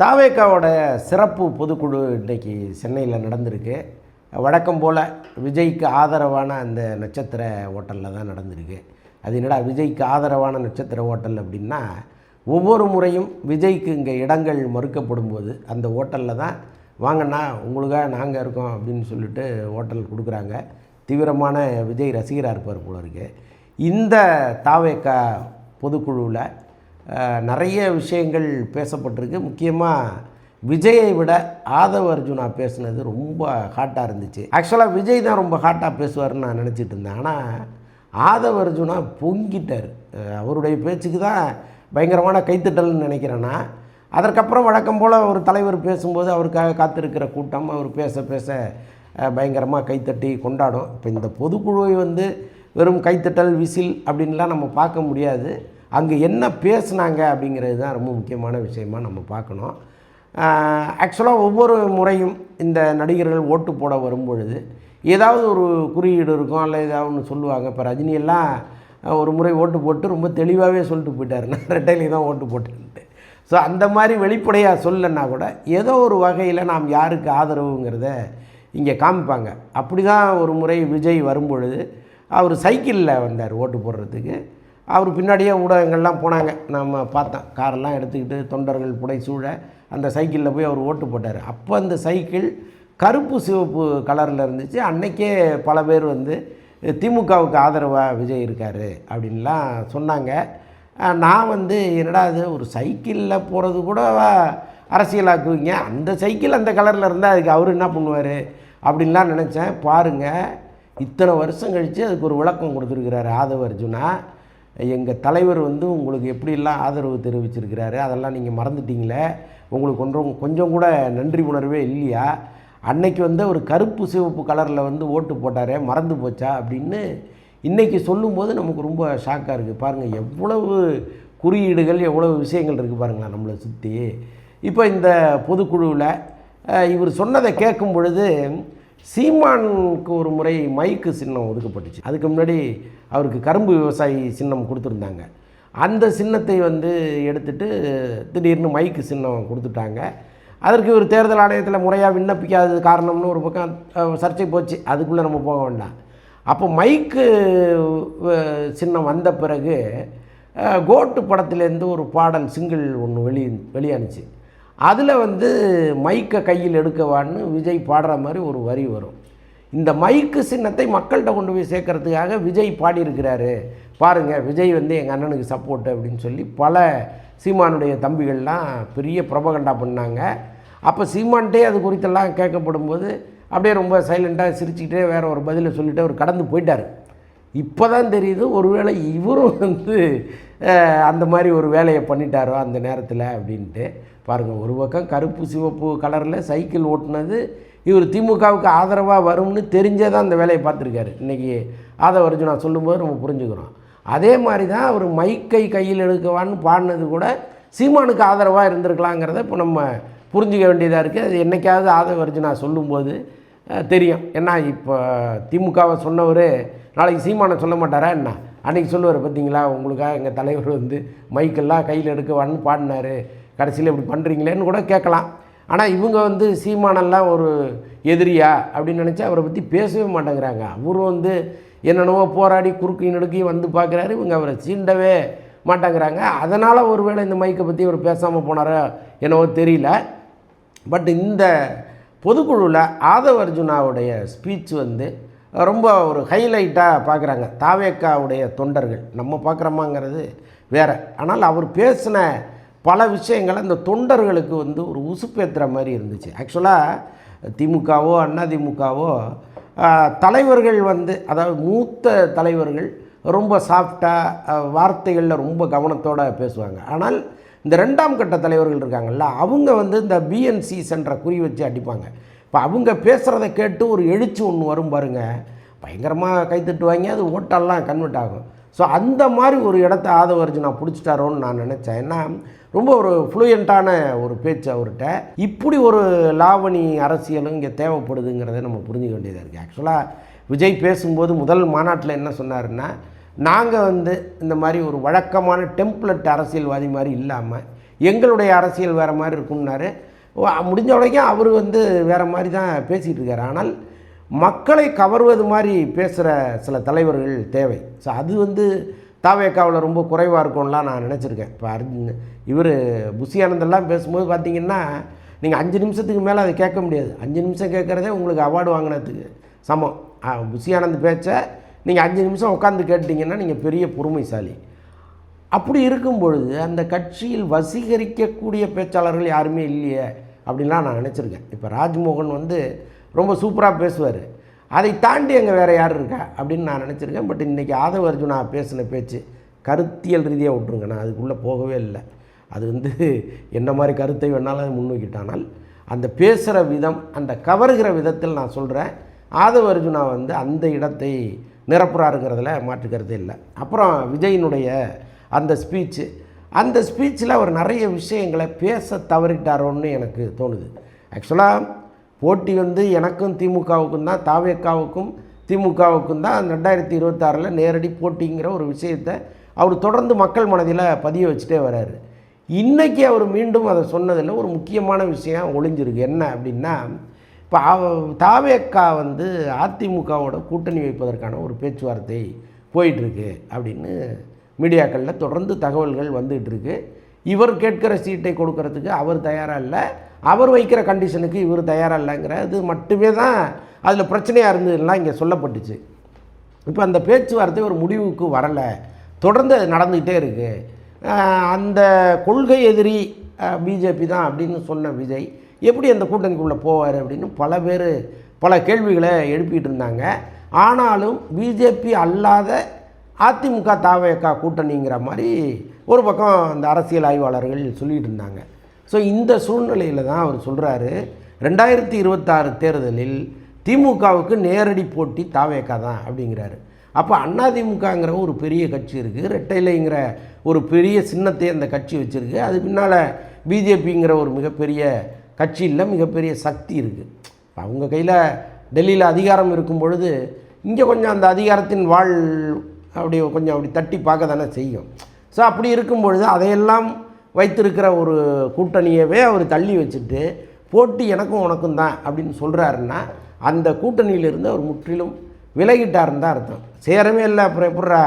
தாவேக்காவோட சிறப்பு பொதுக்குழு இன்றைக்கி சென்னையில் நடந்திருக்கு. வழக்கம் போல் விஜய்க்கு ஆதரவான அந்த நட்சத்திர ஹோட்டலில் தான் நடந்திருக்கு. அது என்னடா விஜய்க்கு ஆதரவான நட்சத்திர ஹோட்டல் அப்படின்னா ஒவ்வொரு முறையும் விஜய்க்கு இங்கே இடங்கள் மறுக்கப்படும் போது அந்த ஹோட்டலில் தான் வாங்கண்ணா உங்களுக்காக நாங்கள் இருக்கோம் அப்படின்னு சொல்லிட்டு ஹோட்டல் கொடுக்குறாங்க. தீவிரமான விஜய் ரசிகராக இருப்பார் போல இருக்கு. இந்த தாவேக்கா பொதுக்குழுவில் நிறைய விஷயங்கள் பேசப்பட்டிருக்கு. முக்கியமாக விஜயை விட ஆதவ அர்ஜுனா பேசுனது ரொம்ப ஹாட்டாக இருந்துச்சு. ஆக்சுவலாக விஜய் தான் ரொம்ப ஹாட்டாக பேசுவார்னு நான் நினச்சிட்டு இருந்தேன். ஆனால் ஆதவ அர்ஜுனா பொங்கிட்டார். அவருடைய பேச்சுக்கு தான் பயங்கரமான கைத்தட்டல்னு நினைக்கிறேன்னா அதற்கப்புறம் வழக்கம் போல் ஒரு தலைவர் பேசும்போது அவருக்காக காத்திருக்கிற கூட்டம் அவர் பேச பேச பயங்கரமாக கைத்தட்டி கொண்டாடும். இப்போ இந்த பொதுக்குழுவை வந்து வெறும் கைத்தட்டல் விசில் அப்படின்லாம் நம்ம பார்க்க முடியாது. அங்கே என்ன பேசுனாங்க அப்படிங்கிறது தான் ரொம்ப முக்கியமான விஷயமா நம்ம பார்க்கணும். ஆக்சுவலாக ஒவ்வொரு முறையும் இந்த நடிகர்கள் ஓட்டு போட வரும்பொழுது ஏதாவது ஒரு குறியீடு இருக்கும் அல்ல ஏதாவது ஒன்று சொல்லுவாங்க. இப்போ ரஜினியெல்லாம் ஒரு முறை ஓட்டு போட்டு ரொம்ப தெளிவாகவே சொல்லிட்டு போயிட்டார். நான் ரெட்டையிலே தான் ஓட்டு போட்டேன்ட்டு. ஸோ அந்த மாதிரி வெளிப்படையாக சொல்லலைன்னா கூட ஏதோ ஒரு வகையில் நாம் யாருக்கு ஆதரவுங்கிறத இங்கே காமிப்பாங்க. அப்படி தான் ஒரு முறை விஜய் வரும்பொழுது அவர் சைக்கிளில் வந்தார் ஓட்டு போடுறதுக்கு. அவர் பின்னாடியே ஊடகங்கள்லாம் போனாங்க. நம்ம பார்த்தோம். காரெல்லாம் எடுத்துக்கிட்டு தொண்டர்கள் புடை சூழ அந்த சைக்கிளில் போய் அவர் ஓட்டு போட்டார். அப்போ அந்த சைக்கிள் கருப்பு சிவப்பு கலரில் இருந்துச்சு. அன்னைக்கே பல பேர் வந்து திமுகவுக்கு ஆதரவாக விஜய் இருக்கார்? அப்படின்லாம் சொன்னாங்க. நான் வந்து என்னடா அது ஒரு சைக்கிளில் போகிறது கூட அரசியலாக்குவீங்க அந்த சைக்கிள் அந்த கலரில் இருந்தால் அதுக்கு அவர் என்ன பண்ணுவார்? அப்படின்லாம் நினச்சேன். பாருங்கள் இத்தனை வருஷம் கழித்து அதுக்கு ஒரு விளக்கம் கொடுத்துருக்கிறாரு ஆதவ அர்ஜுனா. எங்கள் தலைவர் வந்து உங்களுக்கு எப்படிலாம் ஆதரவு தெரிவிச்சிருக்கிறாரு அதெல்லாம் நீங்கள் மறந்துட்டீங்களே? உங்களுக்கு கொஞ்சம் கொஞ்சம் கூட நன்றி உணர்வே இல்லையா? அன்னைக்கு வந்து ஒரு கருப்பு சிவப்பு கலரில் வந்து ஓட்டு போட்டாரே மறந்து போச்சா அப்படின்னு இன்றைக்கி சொல்லும்போது நமக்கு ரொம்ப ஷாக்காக இருக்குது பாருங்கள் எவ்வளவு குறியீடுகள் எவ்வளவு விஷயங்கள் இருக்குது பாருங்களேன் நம்மளை சுற்றி இப்போ இந்த பொதுக்குழுவில் இவர் சொன்னதை கேட்கும் பொழுது சீமானுக்கு ஒரு முறை மைக்கு சின்னம் ஒதுக்கப்பட்டுச்சு. அதுக்கு முன்னாடி அவருக்கு கரும்பு விவசாயி சின்னம் கொடுத்துருந்தாங்க. அந்த சின்னத்தை வந்து எடுத்துட்டு திடீர்னு மைக்கு சின்னம் கொடுத்துட்டாங்க. அதற்கு ஒரு தேர்தல் ஆணையத்தில் முறையாக விண்ணப்பிக்காதது காரணம்னு ஒரு பக்கம் சர்ச்சை போச்சு. அதுக்குள்ளே நம்ம போக வேண்டாம். அப்போ மைக்கு சின்னம் வந்த பிறகு கோட்டு படத்துலேருந்து ஒரு பாடல் சிங்கிள் ஒன்று வெளி வெளியானுச்சு. அதில் வந்து மைக்கை கையில் எடுக்கவான்னு விஜய் பாடுற மாதிரி ஒரு வரி வரும். இந்த மைக்கு சின்னத்தை மக்கள்கிட்ட கொண்டு போய் சேர்க்கறதுக்காக விஜய் பாடியிருக்கிறாரு. பாருங்கள் விஜய் வந்து எங்கள் அண்ணனுக்கு சப்போர்ட் அப்படின்னு சொல்லி பல சீமானுடைய தம்பிகள்லாம் பெரிய பிரபகண்டா பண்ணாங்க. அப்போ சீமான்ட்டே அது குறித்தெல்லாம் கேட்கப்படும் போது அப்படியே ரொம்ப சைலண்ட்டாக சிரிச்சுக்கிட்டே வேறு ஒரு பதிலை சொல்லிட்டு அவர் கடந்து போயிட்டார். இப்போ தான் தெரியுது ஒருவேளை இவரும் வந்து அந்த மாதிரி ஒரு வேலையை பண்ணிட்டாரோ அந்த நேரத்தில் அப்படின்ட்டு. பாருங்கள் ஒரு பக்கம் கருப்பு சிவப்பு கலரில் சைக்கிள் ஓட்டுனது இவர் திமுகவுக்கு ஆதரவாக வரும்னு தெரிஞ்சே தான் அந்த வேலையை பார்த்துருக்காரு. இன்றைக்கி ஆதவ அர்ஜுனா சொல்லும்போது நம்ம புரிஞ்சுக்கிறோம். அதே மாதிரி தான் அவர் மைக்கை கையில் எடுக்கவான்னு பாடினது கூட சீமானுக்கு ஆதரவாக இருந்திருக்கலாங்கிறத இப்போ நம்ம புரிஞ்சுக்க வேண்டியதாக இருக்குது அது என்னைக்காவது ஆதவ அர்ஜுனா சொல்லும்போது தெரியும். ஏன்னா இப்போ திமுகவை சொன்னவர் நாளைக்கு சீமானை சொல்ல மாட்டாரா என்ன? அன்றைக்கி சொல்லுவார் பார்த்தீங்களா உங்களுக்காக எங்கள் தலைவர் வந்து மைக்கெல்லாம் கையில் எடுக்கவான்னு பாடினாரு. கடைசியில் இப்படி பண்ணுறீங்களேன்னு கூட கேட்கலாம். ஆனால் இவங்க வந்து சீமானெல்லாம் ஒரு எதிரியா அப்படின்னு நினச்சி அவரை பற்றி பேசவே மாட்டேங்கிறாங்க. அவரும் வந்து என்னென்னவோ போராடி குறுக்கி நடுக்கி வந்து பார்க்குறாரு. இவங்க அவரை சீண்டவே மாட்டேங்கிறாங்க. அதனால் ஒருவேளை இந்த மைக்கை பற்றி அவர் பேசாமல் போனாரோ என்னவோ தெரியல. பட் இந்த பொதுக்குழுவில் ஆதவ அர்ஜுனாவுடைய ஸ்பீச் வந்து ரொம்ப ஒரு ஹைலைட்டாக பார்க்குறாங்க தாவேக்காவுடைய தொண்டர்கள். நம்ம பார்க்குறோமாங்கிறது வேறு. ஆனால் அவர் பேசின பல விஷயங்கள் அந்த தொண்டர்களுக்கு வந்து ஒரு உசுப்பேற்றுற மாதிரி இருந்துச்சு. ஆக்சுவலாக திமுகவோ அதிமுகவோ தலைவர்கள் வந்து அதாவது மூத்த தலைவர்கள் ரொம்ப சாஃப்டாக வார்த்தைகளில் ரொம்ப கவனத்தோடு பேசுவாங்க. ஆனால் இந்த ரெண்டாம் கட்ட தலைவர்கள் இருக்காங்கல்ல அவங்க வந்து இந்த பிஎன்சி சென்ற குறி வச்சு அடிப்பாங்க. இப்போ அவங்க பேசுகிறத கேட்டு ஒரு எழுச்சி ஒன்று வரும் பாருங்க. பயங்கரமாக கைத்தட்டுவாங்க அது ஓட்டெல்லாம் கன்வெர்ட் ஆகும். ஸோ அந்த மாதிரி ஒரு இடத்த ஆதவ அர்ஜுனா பிடிச்சிட்டாரோன்னு நான் நினச்சேன். ஏன்னா ரொம்ப ஒரு ஃப்ளூயண்ட்டான ஒரு பேச்சு அவர்கிட்ட. இப்படி ஒரு லாவணி அரசியலும் இங்கே தேவைப்படுதுங்கிறத நம்ம புரிஞ்சுக்க வேண்டியதாக இருக்குது ஆக்சுவலாக விஜய் பேசும்போது முதல் மாநாட்டில் என்ன சொன்னாருன்னா நாங்கள் வந்து இந்த மாதிரி ஒரு வழக்கமான டெம்ப்ளெட் அரசியல்வாதி மாதிரி இல்லாமல் எங்களுடைய அரசியல் வேறு மாதிரி இருக்கும்னாரு. முடிஞ்ச வரைக்கும் அவர் வந்து வேறு மாதிரி தான் பேசிகிட்டு இருக்கார். ஆனால் மக்களை கவர்வது மாதிரி பேசுகிற சில தலைவர்கள் தேவை. ஸோ அது வந்து தாவேக்காவில் ரொம்ப குறைவாக இருக்கும்லாம் நான் நினச்சிருக்கேன். இப்போ அர்ஜுன் இவர் புஷியானந்தெல்லாம் பேசும்போது பார்த்தீங்கன்னா நீங்கள் அஞ்சு நிமிஷத்துக்கு மேலே அதை கேட்க முடியாது. அஞ்சு நிமிஷம் கேட்குறதே உங்களுக்கு அவார்டு வாங்கினதுக்கு சமம். ஆ, புஷியானந்த் பேச்சை நீங்கள் அஞ்சு நிமிஷம் உட்காந்து கேட்டிங்கன்னா நீங்கள் பெரிய பொறுமைசாலி. அப்படி இருக்கும் பொழுது அந்த கட்சியில் வசீகரிக்கக்கூடிய பேச்சாளர்கள் யாருமே இல்லையே அப்படின்லாம் நான் நினச்சிருக்கேன். இப்போ ராஜ்மோகன் வந்து ரொம்ப சூப்பராக பேசுவார். அதை தாண்டி அங்கே வேறு யார் இருக்கா அப்படின்னு நான் நினச்சிருக்கேன். பட் இன்றைக்கி ஆதவ அர்ஜுனா பேசின பேச்சு கருத்தியல் ரீதியாக விட்ருங்க நான் அதுக்குள்ளே போகவே இல்லை. அது வந்து என்ன மாதிரி கருத்தை வேணாலும் முன்வைக்கிட்டானால் அந்த பேசுகிற விதம் அந்த கவருகிற விதத்தில் நான் சொல்கிறேன் ஆதவ அர்ஜுனா வந்து அந்த இடத்தை நிரப்புறாருங்கிறதுல மாற்று இல்லை. அப்புறம் விஜயினுடைய அந்த ஸ்பீச்சு அந்த ஸ்பீச்சில் அவர் நிறைய விஷயங்களை பேச தவறிட்டாரோன்னு எனக்கு தோணுது. ஆக்சுவலாக போட்டி வந்து எனக்கும் திமுகவுக்கும் தான் தாவேக்காவுக்கும் திமுகவுக்கும் தான் ரெண்டாயிரத்தி இருபத்தாறில் நேரடி போட்டிங்கிற ஒரு விஷயத்தை அவர் தொடர்ந்து மக்கள் மனதில் பதிய வச்சுட்டே வராரு. இன்றைக்கி அவர் மீண்டும் அதை சொன்னதில் ஒரு முக்கியமான விஷயம் ஒளிஞ்சிருக்கு. என்ன அப்படின்னா இப்போ தாவேக்கா வந்து அதிமுகவோட கூட்டணி வைப்பதற்கான ஒரு பேச்சுவார்த்தை போயிட்டுருக்கு அப்படின்னு மீடியாக்களில் தொடர்ந்து தகவல்கள் வந்துகிட்ருக்கு இவர் கேட்கிற சீட்டை கொடுக்கறதுக்கு அவர் தயாராக இல்லை அவர் வைக்கிற கண்டிஷனுக்கு இவர் தயாராக இல்லைங்கிறது மட்டுமே தான் அதில் பிரச்சனையாக இருந்ததுலாம் இங்கே சொல்லப்பட்டுச்சு. இப்போ அந்த பேச்சுவார்த்தை ஒரு முடிவுக்கு வரலை. தொடர்ந்து அது நடந்துக்கிட்டே இருக்குது அந்த கொள்கை எதிரி பிஜேபி தான் அப்படின்னு சொன்ன விஜய் எப்படி அந்த கூட்டணிக்குள்ளே போவார் அப்படின்னு பல பேர் பல கேள்விகளை எழுப்பிட்டு இருந்தாங்க. ஆனாலும் பிஜேபி அல்லாத அதிமுக தாவேக்கா கூட்டணிங்கிற மாதிரி ஒரு பக்கம் அந்த அரசியல் ஆய்வாளர்கள் சொல்லிகிட்டு இருந்தாங்க. ஸோ இந்த சூழ்நிலையில் தான் அவர் சொல்கிறாரு ரெண்டாயிரத்தி இருபத்தாறு தேர்தலில் திமுகவுக்கு நேரடி போட்டி தாவேக்கா தான் அப்படிங்கிறாரு. அப்போ அதிமுகங்கிற ஒரு பெரிய கட்சி இருக்குது ரெட்டைலைங்கிற ஒரு பெரிய சின்னத்தை அந்த கட்சி வச்சுருக்கு. அது பின்னால் பிஜேபிங்கிற ஒரு மிகப்பெரிய கட்சியில் மிகப்பெரிய சக்தி இருக்குது அவங்க கையில் டெல்லியில் அதிகாரம் இருக்கும் பொழுது இங்கே கொஞ்சம் அந்த அதிகாரத்தின் வாழ் அப்படி கொஞ்சம் அப்படி தட்டி பார்க்க தானே செய்யும். ஸோ அப்படி இருக்கும் பொழுது அதையெல்லாம் வைத்திருக்கிற ஒரு கூட்டணியவே அவர் தள்ளி வச்சுட்டு போட்டி எனக்கும் உனக்கும் தான் அப்படின்னு சொல்கிறாருன்னா அந்த கூட்டணியிலிருந்து அவர் முற்றிலும் விலகிட்டாருன்னு தான் அர்த்தம். சேரவே இல்லை அப்புறம் எப்பட்றா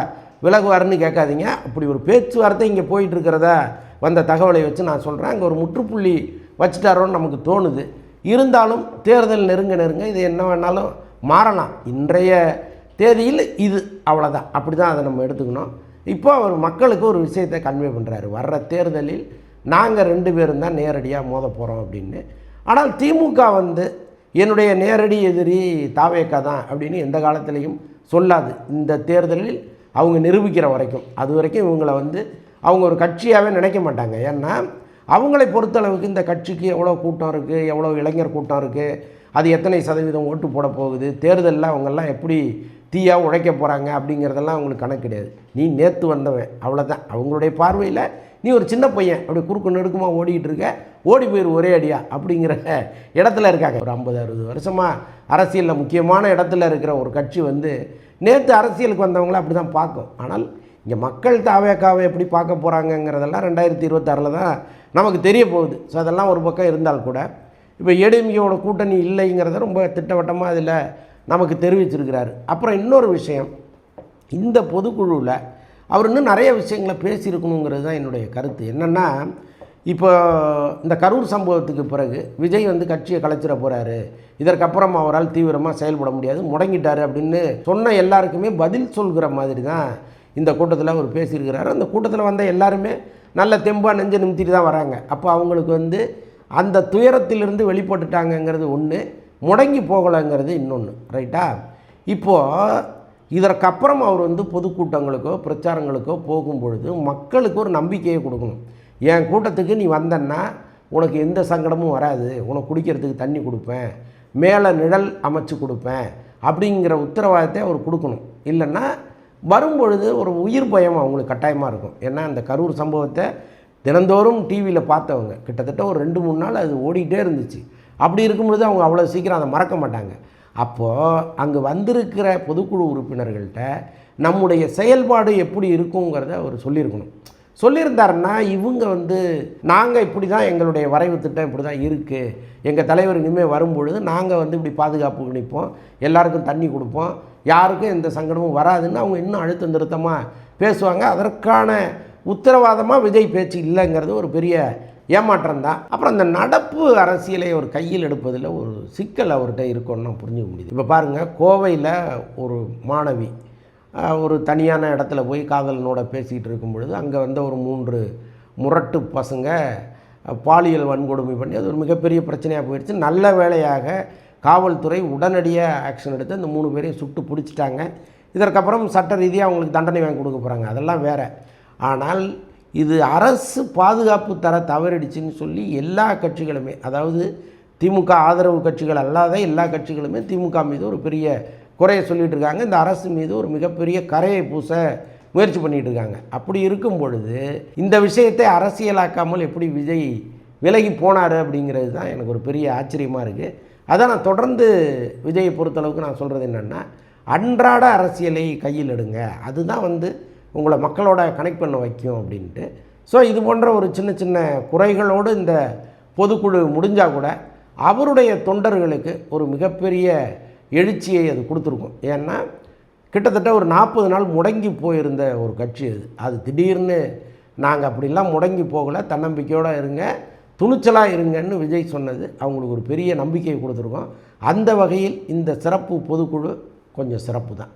விலகுவாருன்னு கேட்காதீங்க. அப்படி ஒரு பேச்சுவார்த்தை இங்கே போயிட்டுருக்கிறதா வந்த தகவலை வச்சு நான் சொல்கிறேன் அங்கே ஒரு முற்றுப்புள்ளி வச்சுட்டாரோன்னு நமக்கு தோணுது. இருந்தாலும் தேர்தல் நெருங்க நெருங்க இது என்ன வேணாலும் மாறலாம். இன்றைய தேதியில் இது அவ்வளோதான் அப்படி தான் அதை நம்ம எடுத்துக்கணும். இப்போ அவர் மக்களுக்கு ஒரு விஷயத்தை கன்வே பண்ணுறாரு வர்ற தேர்தலில் நாங்கள் ரெண்டு பேரும் தான் நேரடியாக மோத போகிறோம் அப்படின்னு. ஆனால் திமுக வந்து என்னுடைய நேரடி எதிரி தாவேக்கா தான் அப்படின்னு எந்த காலத்திலையும் சொல்லாது. இந்த தேர்தலில் அவங்க நிரூபிக்கிற வரைக்கும். அது வரைக்கும் இவங்களை வந்து அவங்க ஒரு கட்சியாகவே நினைக்க மாட்டாங்க. ஏன்னா அவங்களை பொறுத்தளவுக்கு இந்த கட்சிக்கு எவ்வளோ கூட்டம் இருக்குது எவ்வளோ இளைஞர் கூட்டம் இருக்குது அது எத்தனை சதவீதம் ஓட்டு போட போகுது தேர்தலில் அவங்கெல்லாம் எப்படி தீயாக உழைக்க போகிறாங்க அப்படிங்கிறதெல்லாம் அவங்களுக்கு கணக்கு கிடையாது. நீ நேற்று வந்தவன் அவ்வளோதான் அவங்களுடைய பார்வையில் நீ ஒரு சின்ன பையன் அப்படி குறுக்கு நெடுக்குமா ஓடிக்கிட்டு இருக்க ஓடி போயிரு ஒரே அடியா அப்படிங்கிற இடத்துல இருக்காங்க. ஒரு ஐம்பது அறுபது வருஷமாக அரசியலில் முக்கியமான இடத்துல இருக்கிற ஒரு கட்சி வந்து நேற்று அரசியலுக்கு வந்தவங்கள அப்படி தான் பார்க்கும். ஆனால் இங்கே மக்கள் தாவேக்காவை எப்படி பார்க்க போகிறாங்கங்கிறதெல்லாம் ரெண்டாயிரத்தி இருபத்தாறில் தான் நமக்கு தெரிய போகுது. ஸோ அதெல்லாம் ஒரு பக்கம் இருந்தால் கூட இப்போ ஏடிஎம்கேவோட கூட்டணி இல்லைங்கிறத ரொம்ப திட்டவட்டமாக அதில் நமக்கு தெரிவிச்சிருக்கிறாரு. அப்புறம் இன்னொரு விஷயம் இந்த பொதுக்குழுவில் அவர் இன்னும் நிறைய விஷயங்களை பேசியிருக்கணுங்கிறது தான் என்னுடைய கருத்து. என்னென்னா இப்போ இந்த கரூர் சம்பவத்துக்கு பிறகு விஜய் வந்து கட்சியை கலைச்சிட போகிறாரு இதற்கப்புறம் அவரால் தீவிரமாக செயல்பட முடியாது முடங்கிட்டாரு அப்படின்னு சொன்ன எல்லாருக்குமே பதில் சொல்கிற மாதிரி தான் இந்த கூட்டத்தில் அவர் பேசியிருக்கிறாரு. அந்த கூட்டத்தில் வந்த எல்லாருமே நல்ல தெம்பாக நெஞ்சு நிமித்திட்டு தான் வராங்க. அப்போ அவங்களுக்கு வந்து அந்த துயரத்திலிருந்து வெளிப்பட்டுட்டாங்கங்கிறது ஒன்று முடங்கி போகலைங்கிறது இன்னொன்று ரைட்டா? இப்போது இதற்கப்புறம் அவர் வந்து பொதுக்கூட்டங்களுக்கோ பிரச்சாரங்களுக்கோ போகும் பொழுது மக்களுக்கு ஒரு நம்பிக்கையை கொடுக்கணும். என் கூட்டத்துக்கு நீ வந்தன்னா உனக்கு எந்த சங்கடமும் வராது. உனக்கு குடிக்கிறதுக்கு தண்ணி கொடுப்பேன். மேலே நிழல் அமைச்சு கொடுப்பேன். அப்படிங்கிற உத்தரவாதத்தை அவர் கொடுக்கணும். இல்லைன்னா வரும்பொழுது ஒரு உயிர் பயம் அவங்களுக்கு கட்டாயமாக இருக்கும். ஏன்னா அந்த கரூர் சம்பவத்தை தினந்தோறும் டிவியில் பார்த்தவங்க. கிட்டத்தட்ட ஒரு ரெண்டு மூணு நாள் அது ஓடிக்கிட்டே இருந்துச்சு. அப்படி இருக்கும்பொழுது அவங்க அவ்வளோ சீக்கிரம் அதை மறக்க மாட்டாங்க. அப்போது அங்கே வந்திருக்கிற பொதுக்குழு உறுப்பினர்கள்ட்ட நம்முடைய செயல்பாடு எப்படி இருக்குங்கிறத அவர் சொல்லியிருக்கணும். சொல்லியிருந்தாருன்னா இவங்க வந்து நாங்கள் இப்படி தான் எங்களுடைய வரைவு திட்டம் இப்படி தான் இருக்குது எங்கள் தலைவர் இனிமேல் வரும்பொழுது நாங்கள் வந்து இப்படி பாதுகாப்பு நிற்போம். எல்லாருக்கும் தண்ணி கொடுப்போம். யாருக்கும் எந்த சங்கடமும் வராதுன்னு அவங்க இன்னும் அழுத்தம் திருத்தமாக பேசுவாங்க. அதற்கான உத்தரவாதமாக விஜய் பேச்சு இல்லைங்கிறது ஒரு பெரிய ஏமாற்றம் தான் அப்புறம் அந்த நடப்பு அரசியலை ஒரு கையில் எடுப்பதில் ஒரு சிக்கல் அவர்கிட்ட இருக்குன்னு புரிஞ்சுக்க முடியுது. இப்போ பாருங்கள் கோவையில் ஒரு மாணவி ஒரு தனியான இடத்துல போய் காதலனோட பேசிக்கிட்டு இருக்கும் பொழுது அங்கே வந்த ஒரு மூன்று முரட்டு பசங்க பாலியல் வன்கொடுமை பண்ணி அது ஒரு மிகப்பெரிய பிரச்சனையாக போயிடுச்சு நல்ல வேலையாக காவல்துறை உடனடியாக ஆக்ஷன் எடுத்து அந்த மூணு பேரையும் சுட்டு பிடிச்சிட்டாங்க. இதற்கப்புறம் சட்ட ரீதியாக அவங்களுக்கு தண்டனை வாங்கி கொடுக்க போகிறாங்க அதெல்லாம் வேற. ஆனால் இது அரசு பாதுகாப்பு தர தவறிடுச்சுன்னு சொல்லி எல்லா கட்சிகளுமே அதாவது திமுக ஆதரவு கட்சிகள் அல்லாத எல்லா கட்சிகளுமே திமுக மீது ஒரு பெரிய குறையை சொல்லிட்டு இருக்காங்க. இந்த அரசு மீது ஒரு மிகப்பெரிய கரையை பூச முயற்சி பண்ணிகிட்டு இருக்காங்க. அப்படி இருக்கும் பொழுது இந்த விஷயத்தை அரசியலாக்காமல் எப்படி விஜய் விலகி போனார் அப்படிங்கிறது தான் எனக்கு ஒரு பெரிய ஆச்சரியமாக இருக்குது அதான் நான் தொடர்ந்து விஜயை பொறுத்தளவுக்கு நான் சொல்கிறது என்னென்னா அன்றாட அரசியலை கையில் எடுங்க. அதுதான் வந்து உங்களை மக்களோட கனெக்ட் பண்ண வைக்கும் அப்படின்ட்டு. ஸோ இது போன்ற ஒரு சின்ன சின்ன குறைகளோடு இந்த பொதுக்குழு முடிஞ்சால் கூட அவருடைய தொண்டர்களுக்கு ஒரு மிகப்பெரிய எழுச்சியை அது கொடுத்துருக்கும். ஏன்னா கிட்டத்தட்ட ஒரு நாற்பது நாள் முடங்கி போயிருந்த ஒரு கட்சி அது. அது திடீர்னு நாங்கள் அப்படிலாம் முடங்கி போகலை தன்னம்பிக்கையோடு இருங்க துணிச்சலாக இருங்கன்னு விஜய் சொன்னது அவங்களுக்கு ஒரு பெரிய நம்பிக்கையை கொடுத்துருக்கோம். அந்த வகையில் இந்த சிறப்பு பொதுக்குழு கொஞ்சம் சிறப்பு தான்